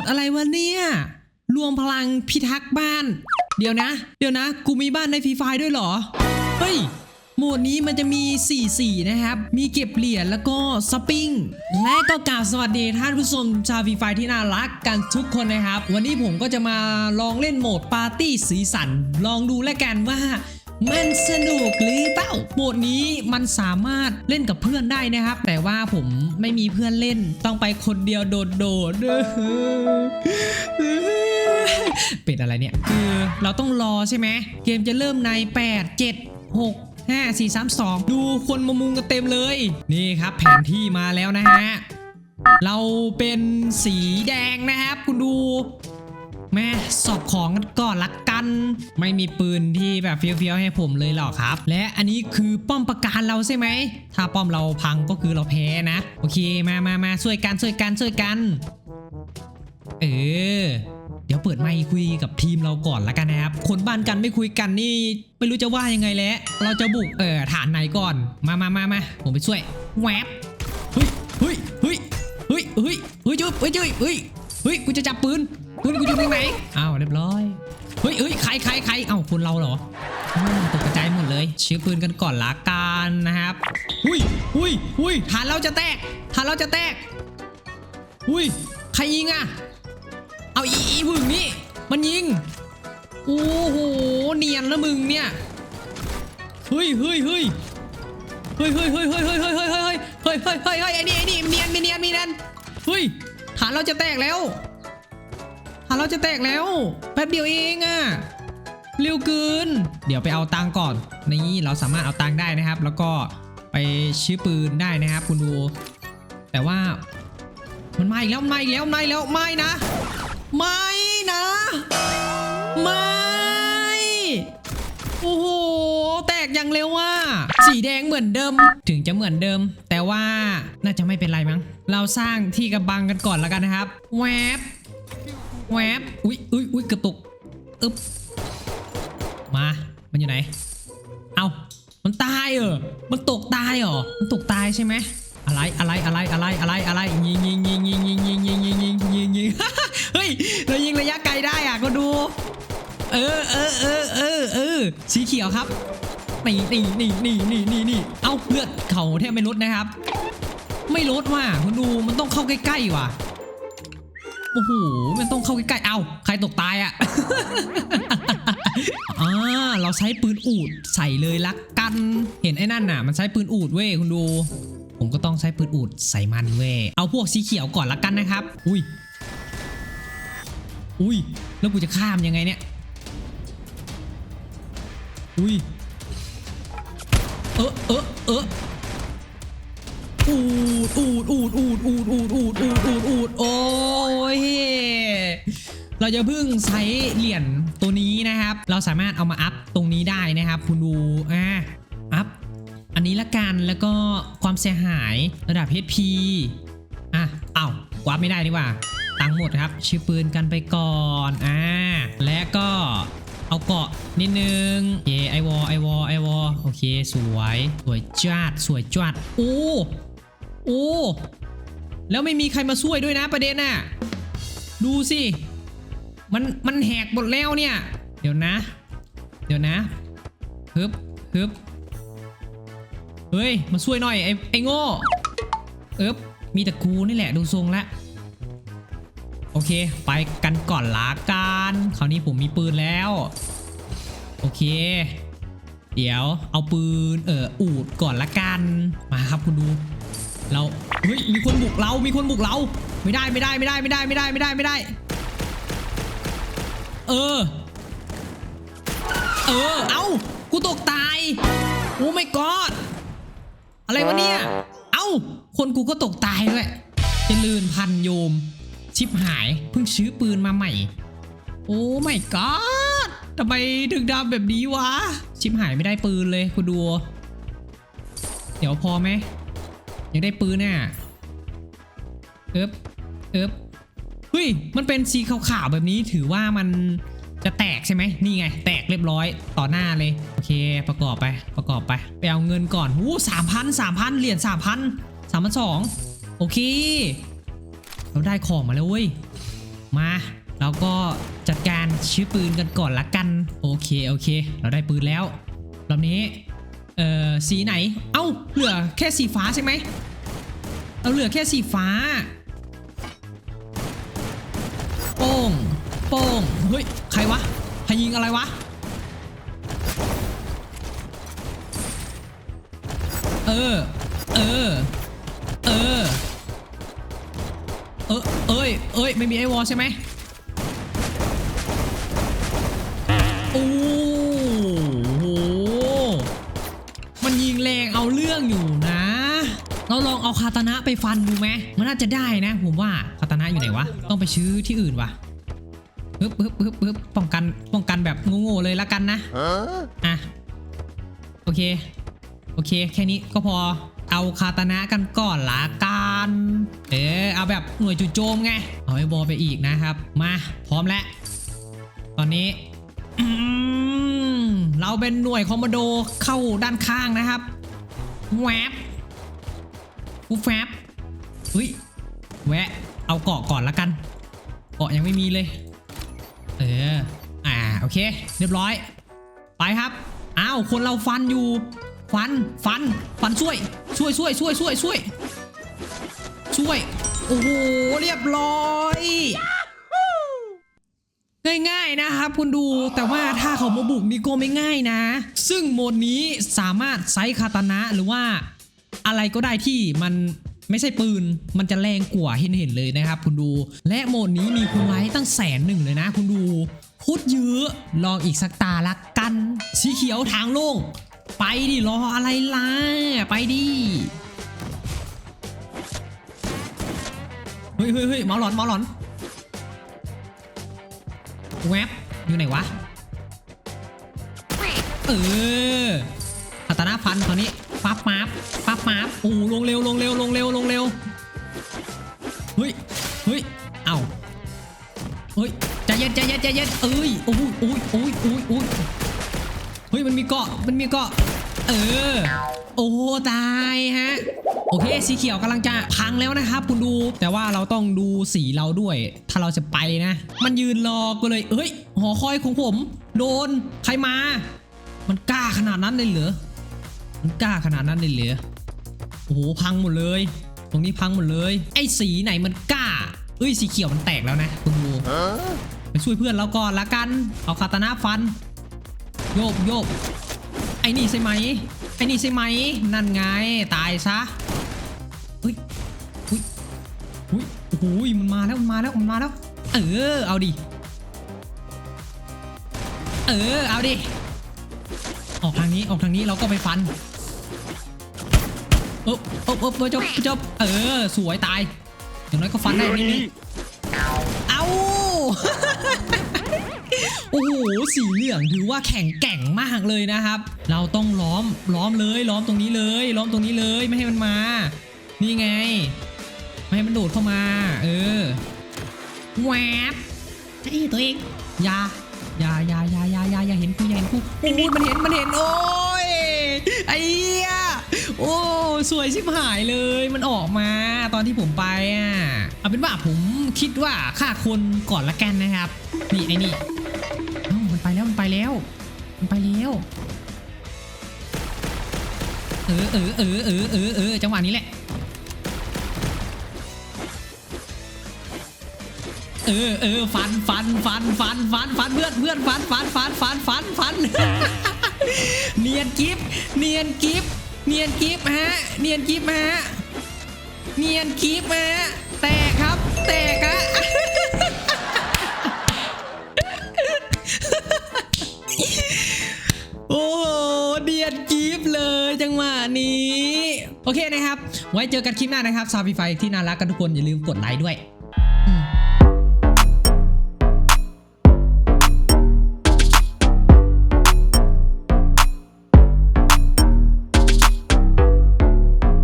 ดอะไรวะเนี่ย รวมพลังพิทักษ์บ้าน เดี๋ยวนะ เดี๋ยวนะ กูมีบ้านในฟรีไฟด้วยเหรอ เฮ้ยโหมดนี้มันจะมี 4 สีนะครับ มีเก็บเหรียญแล้วก็สปริง และก็กราบสวัสดีท่านผู้ชมชาวฟีไฟที่น่ารักกันทุกคนนะครับ วันนี้ผมก็จะมาลองเล่นโหมดปาร์ตี้สีสัน ลองดูแล้วกันว่า มันสนุกหรือเปล่าโหมดนี้มันสามารถเล่นกับเพื่อนได้นะครับ แต่ว่าผมไม่มีเพื่อนเล่นต้องไปคนเดียวโดดๆเป็นอะไรเนี่ยคือเราต้องรอใช่ไหมเกมจะเริ่มใน 8 7 6 5 4 3 2 ดูคนมามุงกันเต็มเลย นี่ครับแผนที่มาแล้วนะฮะ เราเป็นสีแดงนะครับ คุณดู แม่สอบของกันก่อนละกัน ไม่มีปืนที่แบบเฟี้ยวๆให้ผมเลยหรอกครับ และอันนี้คือป้อมประการเราใช่ไหม ถ้าป้อมเราพังก็คือเราแพ้นะ โอเคมามามาช่วยกันช่วยกันช่วยกัน เออเดี๋ยวเปิดไมค์คุยกับทีมเราก่อนละกันนะครับ คนบ้านกันไม่คุยกันนี่ไม่รู้จะว่ายังไงแล้ว เราจะบุกเออฐานไหนก่อน มามามามาผมไปช่วยแวบเฮ้ยเฮ้ยเฮ้ยเฮ้ยเฮ้ยเฮ้ยจุ๊บเฮ้ยจุ๊บเฮ้ยเฮ้ยกูจะจับปืน ปืนกูอยู่ตรงไหนอ้าวเรียบร้อยเฮ้ยเฮ้ยใครใครใครเอ้าคนเราเหรออืมตกกระจายหมดเลยชื้อปืนกันก่อนละกันนะครับอุ้ยอุ้ยอุ้ยฐานเราจะแตกฐานเราจะแตกอุ้ยใครยิงอะเอาอีอีมึงนี่มันยิงโอ้โหเนียนแล้วมึงเนี่ยเฮ้ยเฮ้ยเฮ้ยเฮ้ยเฮ้ยเฮ้ยเฮ้ยเฮ้ยเฮ้ยเฮ้ยเฮ้ยเฮ้ยเฮ้ยเฮ้ยเฮ้ยเฮ้ยไอ้นี่ไอ้นี่เนียนมีเนียนมีเนียนเฮ้ยฐานเราจะแตกแล้ว ฐาเราจะแตกแล้วแป๊บเดียวเองอะเร็วเกิน เดี๋ยวไปเอาตังก่อน นี่เราสามารถเอาตังได้นะครับ แล้วก็ไปชื้อปืนได้นะครับ คุณดู แต่ว่ามันมาอีกแล้วมาอีกแล้วมาอีกแล้วไม่นะ ไม่นะ ไม่ โอ้โห แตกอย่างเร็วว่ะสีแดงเหมือนเดิม ถึงจะเหมือนเดิม แต่ว่าน่าจะไม่เป็นไรมั้ง เราสร้างที่กำบังกันก่อนแล้วกันนะครับ แวบ แวบอุ๊ยอุ๊ยอุ๊ยกระตุกอึ๊บมา มันอยู่ไหน เอามันตายเหรอมันตกตายเหรอ มันตกตายใช่ไหมอะไรอะไรอะไรอะไรอะไรอะไรยิงยิงยิงยิงยิงยิงยิงยิงยิงยิงยิงเฮ้ยเรายิงระยะไกลได้อะก็ดู เออเออเออเออเออสีเขียวครับนี่นี่นี่นี่นี่นี่นี่เอาเลือดเขาแทบไม่ลดนะครับ ไม่ลดว่ะคุณดูมันต้องเข้าใกล้ๆว่ะ โอ้โหมันต้องเข้าใกล้ๆเอาใครตกตายอะอ่าเราใช้ปืนอูดใส่เลยละกัน เห็นไอ้นั่นน่ะ มันใช้ปืนอูดเว้ยคุณดู ผมก็ต้องใช้ปืนอูดใส่มันเว้ยเอาพวกสีเขียวก่อนละกันนะครับ อุ้ย อุ้ย แล้วกูจะข้ามยังไงเนี่ย อุ้ย เออเออเออ อูดอูดอูดอูดอูดอูดอูดอูดอูดอูดโอ้ยเราจะเพิ่งใช้เหรียญตัวนี้นะครับ เราสามารถเอามาอัพตรงนี้ได้นะครับ คุณดูอ่าอัพอันนี้ละกันแล้วก็ความเสียหายระดับ HP อะเอ้าวาร์ปไม่ได้นี่หว่าตังหมดครับชื่อปืนกันไปก่อนอ่าและก็เอาเกาะนิดนึงโอเคไอวอไอวอไอวอโอเค สวย สวยจัดสวยจัดโอ้ โอ้ แล้วไม่มีใครมาช่วยด้วยนะประเด็นน่ะ ดูสิ มัน มันแหกหมดแล้วเนี่ย เดี๋ยวนะ เดี๋ยวนะฮึบฮึบเฮ้ย มาช่วยหน่อยไอ้ไอ้โง่ เอ๊บมีแต่กูนี่แหละดูทรงละ โอเค ไปกันก่อนละกันคราวนี้ผมมีปืนแล้ว โอเค เดี๋ยวเอาปืนเอออูดก่อนละกัน มาครับคุณดู เราเฮ้ยมีคนบุกเรามีคนบุกเรา ไม่ได้ไม่ได้ไม่ได้ไม่ได้ไม่ได้ไม่ได้ไม่ได้ เออ เออ เอ้ากูตกตายโอ้ไม่กอดอะไรวะเนี่ย เอ้า คนกูก็ตกตายด้วยเจริญพันโยม ชิบหายเพิ่งซื้อปืนมาใหม่ โอ้ไม่กอดทำไมถึงดำแบบนี้วะ ชิบหายไม่ได้ปืนเลยคุณดู เดี๋ยวพอไหม ยังได้ปืนน่ะเอ๊บเอ๊บเฮ้ย มันเป็นสีขาวๆแบบนี้ถือว่ามันจะแตกใช่ไหมนี่ไง แตกเรียบร้อยต่อหน้าเลย โอเค ประกอบไป ประกอบไป ไปเอาเงินก่อนวู้สามพันสามพันเหรียญสามพันสามพันสองโอเค เราได้ของมาแล้วเว้ย มาเราก็จัดการชื้อปืนกันก่อนละกัน โอเค โอเค เราได้ปืนแล้ว รอบนี้ เอ่อสีไหน เอ้าเหลือแค่สีฟ้าใช่ไหมเราเหลือแค่สีฟ้า โป้ง โป้ง เฮ้ย ใครวะใครยิงอะไรวะ เออ เออ เออ เออเอ้ย เอ้ย ไม่มีไอวอลใช่ไหมโอ้ เราลองเอาคาตานะไปฟันดูไหมมันน่าจะได้นะ ผมว่าคาตานะอยู่ไหนวะ ต้องไปซื้อที่อื่นวะปึ๊บปึ๊บปึ๊บปึ๊บป้องกันป้องกันแบบโง่ๆเลยละกันนะ Huh? อะโอเค โอเค แค่นี้ก็พอเอาคาตานะกันก่อนละกัน เออเอาแบบหน่วยจู่โจมไง เอาไอ้บอลไปอีกนะครับ มาพร้อมแล้ว ตอนนี้อืมเราเป็นหน่วยคอมมานโดเข้าด้านข้างนะครับแวบ ฟูแฟบเฮ้ยแวะ เอาเกาะก่อนละกัน เกาะยังไม่มีเลย เออ อ่า โอเค เรียบร้อย ไปครับ อ้าว คนเราฟันอยู่ ฟัน ฟัน ฟันช่วย ช่วยช่วยช่วยช่วยช่วย ช่วย โอ้โห เรียบร้อยง่ายๆนะครับคุณดูแต่ว่าถ้าเขามาบุกนี่ก็ไม่ง่ายนะ ซึ่งโหมดนี้สามารถไซคาตานะหรือว่า อะไรก็ได้ที่มันไม่ใช่ปืน มันจะแรงกว่าเห็นเห็นเลยนะครับ คุณดู และโหมดนี้มีคนไลค์ตั้งแสนหนึ่งเลยนะ คุณดูโคตรเยอะลองอีกสักตาละกัน สีเขียวทางโล่ง ไปดิรออะไรล่ะ ไปดิเฮ้ยเฮ้ยเฮ้ยมอหลอนมอหลอนแวบอยู่ไหนวะ เออคาตานาฟันตอนนี้ ปั๊บมาบปั๊บมาบโอ้ลงเร็วลงเร็วลงเร็วลงเร็วเฮ้ยเฮ้ยเอ้าเฮ้ยใจเย็นใจเย็นใจเย็นเอ้ยโอ้ยโอ้ยโอ้ยโอ้ยโอ้ยเฮ้ยมันมีเกาะมันมีเกาะเออโอ้ตายฮะโอเคสีเขียวกำลังจะพังแล้วนะครับ คุณดูแต่ว่าเราต้องดูสีเราด้วย ถ้าเราจะไปนะ มันยืนรอก็เลยเอ้ยหอคอยของผม โดนใครมา มันกล้าขนาดนั้นเลยเหรอ มันกล้าขนาดนั้นเลยเหรอโอ้โหพังหมดเลย ตรงนี้พังหมดเลย ไอ้สีไหนมันกล้าเอ้ยสีเขียวมันแตกแล้วนะคุณดูไปช่วยเพื่อนเราก่อนละกัน เอาคาตานาฟัน โยกโยกไอ้นี่ใช่ไหมไอ้นี่ใช่ไหมนั่นไงตายซะเฮ้ยเฮ้ยเฮ้ยโอ้โหมันมาแล้วมันมาแล้วมันมาแล้ว เออเอาดิเออเอาดิออกทางนี้ออกทางนี้เราก็ไปฟัน เอ๊บเอ๊บเอ๊บเอ๊บจบจบเออ สวยตาย อย่างน้อยก็ฟันได้นิดนึงเอาโอ้โห สีเหลืองถือว่าแข็งแกร่งมากเลยนะครับ เราต้องล้อม ล้อมเลย ล้อมตรงนี้เลย ล้อมตรงนี้เลย ไม่ให้มันมา นี่ไง ไม่ให้มันโดดเข้ามา เออ แวบเฮ้ตัวเองอยาอยาอยาอยาอยาอยาอย่าเห็นกูอย่าเห็นกูโอ้มันเห็น มันเห็น โอ้ย ไอ้ โอ้สวยชิบหายเลยมันออกมาตอนที่ผมไปอะเอาเป็นว่าผมคิดว่าฆ่าคนก่อนละกันนะครับ นี่ไอ้นี่มันไปแล้วมันไปแล้วมันไปแล้วเออเออเออเออเออเออจังหวะนี้แหละเออเออฟันฟันฟันฟันฟันฟันเพื่อนเพื่อนฟันฟันฟันฟันฟันฟันเนียนกิฟเนียนกิฟ เนียนกิฟฮะ เนียนกิฟฮะ เนียนกิฟฮะ แตกครับ แตกฮะโอ้โหเดียนกิฟเลยจังหวะนี้ โอเคนะครับ ไว้เจอกันคลิปหน้านะครับซาฟีไฟที่น่ารักกันทุกคนอย่าลืมกดไลค์ด้วย